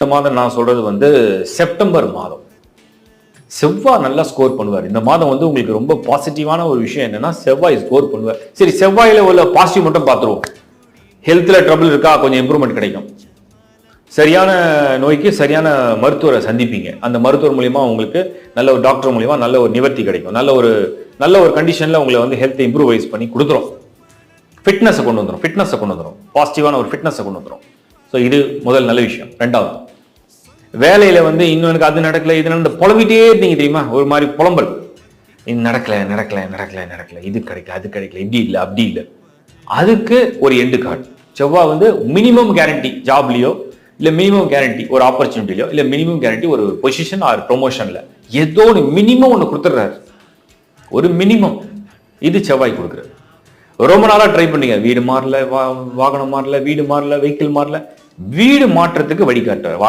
இந்த மாதம் நான் சொல்றது வந்து செப்டம்பர் மாதம். செவ்வாய் நல்லா ஸ்கோர் பண்ணுவார். இந்த மாதம் வந்து உங்களுக்கு ரொம்ப பாசிட்டிவான ஒரு விஷயம் என்னன்னா செவ்வாய் ஸ்கோர் பண்ணுவார். சரி செவ்வாயில் உள்ள பாசிட்டிவ் மட்டும் பார்த்துருவோம். ஹெல்த்தில் ட்ரபிள் இருக்கா? கொஞ்சம் இம்ப்ரூவ்மெண்ட் கிடைக்கும். சரியான நோய்க்கு சரியான மருத்துவரை சந்திப்பீங்க. அந்த மருத்துவர் மூலியமா உங்களுக்கு நல்ல ஒரு டாக்டர் மூலிமா நல்ல ஒரு நிவர்த்தி கிடைக்கும். நல்ல ஒரு நல்ல ஒரு கண்டிஷனில் உங்களை வந்து ஹெல்த்தை இம்ப்ரூவைஸ் பண்ணி கொடுத்துரும். ஃபிட்னஸை கொண்டு வந்துடும் ஃபிட்னஸை கொண்டு வந்துடும் பாசிட்டிவான ஒரு ஃபிட்னஸை கொண்டு வந்துடும் ஸோ இது முதல் நல்ல விஷயம். ரெண்டாவது வேலையில் வந்து இன்னும் எனக்கு அது நடக்கல இது நடந்து புலம்பிட்டே இருந்தீங்க தெரியுமா? ஒரு மாதிரி புலம்பல். இது நடக்கல நடக்கல நடக்கல நடக்கல. இது கிடைக்கல அது கிடைக்கல இப்படி இல்லை அப்படி இல்லை. அதுக்கு ஒரு எண்டு கார்டு செவ்வாய் வந்து மினிமம் கேரண்டி ஜாப்லேயோ இல்லை மினிமம் கேரண்டி ஒரு ஆப்பர்ச்சுனிட்டிலையோ இல்லை மினிமம் கேரண்டி ஒரு பொசிஷன் ஆர் ப்ரொமோஷனில் ஏதோ ஒரு மினிமம் ஒன்று கொடுத்துட்றாரு. ஒரு மினிமம் இது செவ்வாய் கொடுக்குறது ரொம்ப நாளாக ட்ரை பண்ணீங்க. வீடு மாறல வா- வாகனம் மாறல வீடு மாறல வெஹிக்கிள் மாறல. வீடு மாற்றத்துக்கு வழிகாட்டுறார்